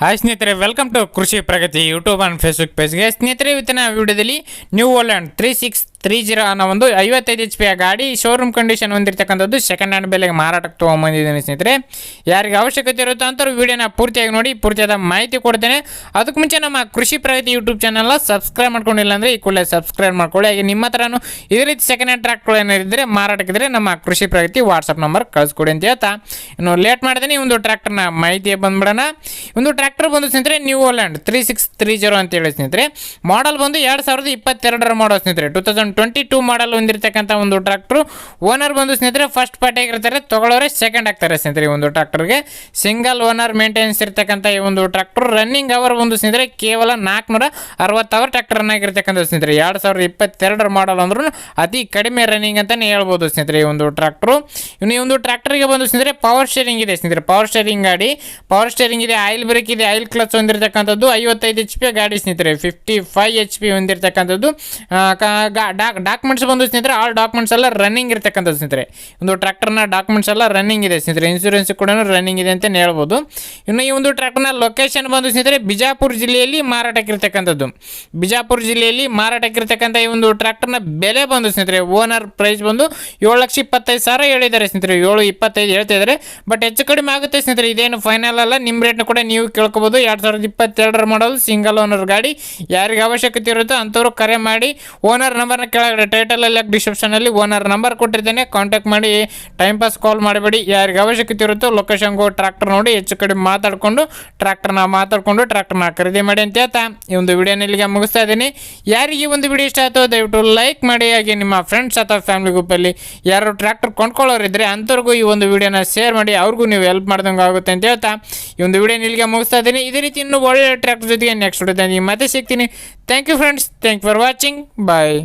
Hi ಸ್ನೇಹಿತರೆ welcome to Krishi Pragati YouTube and Facebook ಪೇಜ್ಗೆ ಸ್ನೇಹಿತರೆ, ಇವತ್ತಿನ ವಿಡಿಯೋದಲ್ಲಿ New Holland three six three zero ಅನ್ನೋ ಒಂದು ಐವತ್ತೈದು ಎಚ್ ಪಿಯ ಗಾಡಿ ಶೋರೂಮ್ ಕಂಡೀಷನ್ ಹೊಂದಿರತಕ್ಕಂಥದ್ದು ಸೆಕೆಂಡ್ ಹ್ಯಾಂಡ್ ಬೆಲೆಗೆ ಮಾರಾಟಕ್ಕೆ ತೊಗೊಂಬಂದಿದ್ದೀನಿ ಸ್ನೇಹಿತರೆ. ಯಾರಿಗೆ ಅವಶ್ಯಕತೆ ಇರುತ್ತೋ ಅಂಥವ್ರು ವೀಡಿಯೋನ ಪೂರ್ತಿಯಾಗಿ ನೋಡಿ, ಪೂರ್ತಿಯಾದ ಮಾಹಿತಿ ಕೊಡ್ತೇನೆ. ಅದಕ್ಕೆ ಮುಂಚೆ ನಮ್ಮ ಕೃಷಿ ಪ್ರಗತಿ ಯೂಟ್ಯೂಬ್ ಚಾನಲ್ನ ಸಬ್ಸ್ಕ್ರೈಬ್ ಮಾಡ್ಕೊಂಡಿಲ್ಲ ಅಂದರೆ ಈ ಕೂಡಲೇ ಸಬ್ಸ್ಕ್ರೈಬ್ ಮಾಡ್ಕೊಳ್ಳಿ. ಹಾಗೆ ನಿಮ್ಮ ಹತ್ರನೂ ಇದೇ ರೀತಿ ಸೆಕೆಂಡ್ ಹ್ಯಾಂಡ್ ಟ್ರ್ಯಾಕ್ಗಳು ಏನಾರಿದ್ದರೆ ಮಾರಾಟಕ್ಕಿದ್ರೆ ನಮ್ಮ ಕೃಷಿ ಪ್ರಗತಿ ವಾಟ್ಸಪ್ ನಂಬರ್ ಕಳಿಸ್ಕೊಡಿ ಅಂತ ಹೇಳ್ತಾ. ಇನ್ನು ಲೇಟ್ ಮಾಡ್ತೀನಿ ಒಂದು ಟ್ರ್ಯಾಕ್ಟರ್ನ ಮಾಹಿತಿ ಬಂದ್ಬಿಡೋಣ. ಒಂದು ಟ್ರ್ಯಾಕ್ಟರ್ ಬಂದು ಸ್ನೇಹಿತರೆ New Holland three six three zero ಅಂತ ಹೇಳಿ ಸ್ನೇಹಿತರೆ. ಮಾಡಲ್ ಬಂದು ಎರಡು ಸಾವಿರದ ಇಪ್ಪತ್ತೆರಡರ ಮಾಡೋ ಸ್ನೇಹಿತರೆ. Two thousand twenty two model ಹೊಂದಿರತಕ್ಕಂಥ ಒಂದು ಟ್ರ್ಯಾಕ್ಟ್ರು ಓನರ್ ಬಂದು ಸ್ನೇಹಿತರೆ ಫಸ್ಟ್ ಪಾರ್ಟಿ ಆಗಿರ್ತಾರೆ ತೊಗೊಳೋರೆ ಸೆಕೆಂಡ್ ಆಗ್ತಾರೆ ಸ್ನೇಹಿತರೆ ಈ ಒಂದು ಟ್ರ್ಯಾಕ್ಟರ್ಗೆ ಸಿಂಗಲ್ ಓನರ್ ಮೇಂಟೆನೆನ್ಸ್ ಇರ್ತಕ್ಕಂಥ ಈ ಒಂದು ಟ್ರ್ಯಾಕ್ಟ್ರು ರನ್ನಿಂಗ್ ಅವರ್ ಒಂದು ಸ್ನೇಹಿತರೆ, ಕೇವಲ ನಾಲ್ಕುನೂರ ಅರವತ್ತು ಅವರ್ ಟ್ರ್ಯಾಕ್ಟರ್ ರನ್ ಆಗಿರ್ತಕ್ಕಂಥ ಸ್ನೇಹಿತರೆ. ಎರಡು ಸಾವಿರದ ಇಪ್ಪತ್ತೆರಡರ ಮಾಡಲ್ ಅಂದ್ರೂ ಅತಿ ಕಡಿಮೆ ರನ್ನಿಂಗ್ ಅಂತಲೇ ಹೇಳ್ಬೋದು ಸ್ನೇಹಿತರೆ ಈ ಒಂದು ಟ್ರ್ಯಾಕ್ಟ್ರು ಇನ್ನು ಈ ಒಂದು ಟ್ರ್ಯಾಕ್ಟರ್ಗೆ ಬಂದು ಸ್ನೇಹಿತರೆ ಪವರ್ ಸ್ಟೇರಿಂಗ್ ಇದೆ ಸ್ನೇಹಿತರೆ. ಪವರ್ ಸ್ಟೇರಿಂಗ್ ಗಾಡಿ ಪವರ್ ಸ್ಟೇರಿಂಗ್ ಇದೆ ಆಯಿಲ್ ಬ್ರೇಕ್ ಇದೆ ಆಯಿಲ್ ಕ್ಲಚ್ ಹೊಂದಿರತಕ್ಕಂಥದ್ದು ಐವತ್ತೈದು ಎಚ್ ಪಿ ಗಾಡಿ ಸ್ನೇಹಿತರೆ. ಫಿಫ್ಟಿ ಫೈವ್ ಎಚ್ ಪಿ ಹೊಂದಿರತಕ್ಕಂಥದ್ದು ಡಾಕ್ಯುಮೆಂಟ್ಸ್ ಬಂದು ಸ್ನೇಹಿತರೆ ಆಲ್ ಡಾಕ್ಯುಮೆಂಟ್ಸ್ ಎಲ್ಲ ರನ್ನಿಂಗ್ ಇರ್ತಕ್ಕಂಥ ಸ್ನೇಹಿತರೆ. ಒಂದು ಟ್ರ್ಯಾಕ್ಟರ್ನ ಡಾಕ್ಯುಮೆಂಟ್ಸ್ ಎಲ್ಲ ರನ್ನಿಂಗ್ ಇದೆ ಸ್ನೇಹಿತರೆ. ಇನ್ಸೂರೆನ್ಸ್ ಕೂಡ ರನ್ನಿಂಗ್ ಇದೆ ಅಂತಲೇ ಹೇಳ್ಬೋದು. ಇನ್ನು ಈ ಒಂದು ಟ್ರ್ಯಾಕ್ಟರ್ನ ಲೊಕೇಶನ್ ಬಂದು ಸ್ನೇಹಿತರೆ, ಬಿಜಾಪುರ ಜಿಲ್ಲೆಯಲ್ಲಿ ಮಾರಾಟಕ್ಕಿರ್ತಕ್ಕಂಥದ್ದು ಬಿಜಾಪುರ ಜಿಲ್ಲೆಯಲ್ಲಿ ಮಾರಾಟಕ್ಕಿರ್ತಕ್ಕಂಥ ಈ ಒಂದು ಟ್ರ್ಯಾಕ್ಟರ್ನ ಬೆಲೆ ಬಂದು ಸ್ನೇಹಿತರೆ ಓನರ್ ಪ್ರೈಸ್ ಬಂದು ಏಳು ಲಕ್ಷ ಇಪ್ಪತ್ತೈದು ಸಾವಿರ ಹೇಳಿದ್ದಾರೆ ಸ್ನೇಹಿತರೆ. ಏಳು, ಇಪ್ಪತ್ತೈದು ಹೇಳ್ತಾ ಇದ್ದಾರೆ. ಬಟ್ ಹೆಚ್ಚು ಕಡಿಮೆ ಆಗುತ್ತೆ ಸ್ನೇಹಿತರೆ. ಇದೇನು ಫೈನಲ್ ಅಲ್ಲ. ನಿಮ್ಮ ರೇಟ್ನ ಕೂಡ ನೀವು ಕೇಳ್ಕೊಬೋದು. ಎರಡು ಸಾವಿರದ ಇಪ್ಪತ್ತೆರಡರ ಮಾಡೋದು ಸಿಂಗಲ್ ಓನರ್ ಗಾಡಿ. ಯಾರಿಗೆ ಅವಶ್ಯಕತೆ ಇರುತ್ತೋ ಅಂಥವ್ರು ಕರೆ ಮಾಡಿ ಓನರ್ ನಂಬರ್ನ ಕೆಳಗಡೆ ಟೈಟಲಲ್ಲಿ ಡಿಸ್ಕ್ರಿಪ್ಷನಲ್ಲಿ ಓನರ್ ನಂಬರ್ ಕೊಟ್ಟಿದ್ದೇನೆ ಕಾಂಟ್ಯಾಕ್ಟ್ ಮಾಡಿ ಟೈಮ್ ಪಾಸ್ ಕಾಲ್ ಮಾಡಬೇಡಿ. ಯಾರಿಗೆ ಅವಶ್ಯಕತೆ ಇರುತ್ತೋ ಲೊಕೇಶನ್ಗೆ ಹೋಗಿ ಟ್ರ್ಯಾಕ್ಟರ್ ನೋಡಿ ಹೆಚ್ಚು ಕಡಿಮೆ ಮಾತಾಡಿಕೊಂಡು ಟ್ರ್ಯಾಕ್ಟರ್ನ ಮಾತಾಡಿಕೊಂಡು ಟ್ರ್ಯಾಕ್ಟರ್ನ ಖರೀದಿ ಮಾಡಿ ಅಂತ ಹೇಳ್ತಾ. ಈ ಒಂದು ವಿಡಿಯೋನ ಇಲ್ಲಿಗೆ ಮುಗಿಸ್ತಾ ಇದ್ದೀನಿ. ಯಾರಿಗೆ ಒಂದು ವಿಡಿಯೋ ಇಷ್ಟ ಆಯಿತು ದಯವಿಟ್ಟು ಲೈಕ್ ಮಾಡಿ. ಹಾಗೆ ನಿಮ್ಮ ಫ್ರೆಂಡ್ಸ್ ಅಥವಾ ಫ್ಯಾಮಿಲಿ ಗ್ರೂಪಲ್ಲಿ ಯಾರು ಟ್ರ್ಯಾಕ್ಟರ್ ಕೊಂಡ್ಕೊಳ್ಳೋರಿದ್ರೆ ಅಂಥವ್ರಿಗೂ ಈ ಒಂದು ವಿಡಿಯೋನ ಶೇರ್ ಮಾಡಿ. ಅವ್ರಿಗೂ ನೀವು ಹೆಲ್ಪ್ ಮಾಡ್ದಂಗೆ ಆಗುತ್ತೆ ಅಂತ ಹೇಳ್ತಾ. ಈ ಒಂದು ವಿಡಿಯೋನ ಇಲ್ಲಿಗೆ ಮುಗಿಸ್ತಾ ಇದ್ದೀನಿ. ಇದೇ ರೀತಿ ಇನ್ನೂ ಒಳ್ಳೆ ಟ್ರಾಕ್ಟರ್ ಜೊತೆಗೆ ನೆಕ್ಸ್ಟ್ ವಿಡಿಯೋದಲ್ಲಿ ಮತ್ತೆ ಸಿಗ್ತೀನಿ. Thank you friends thank for watching bye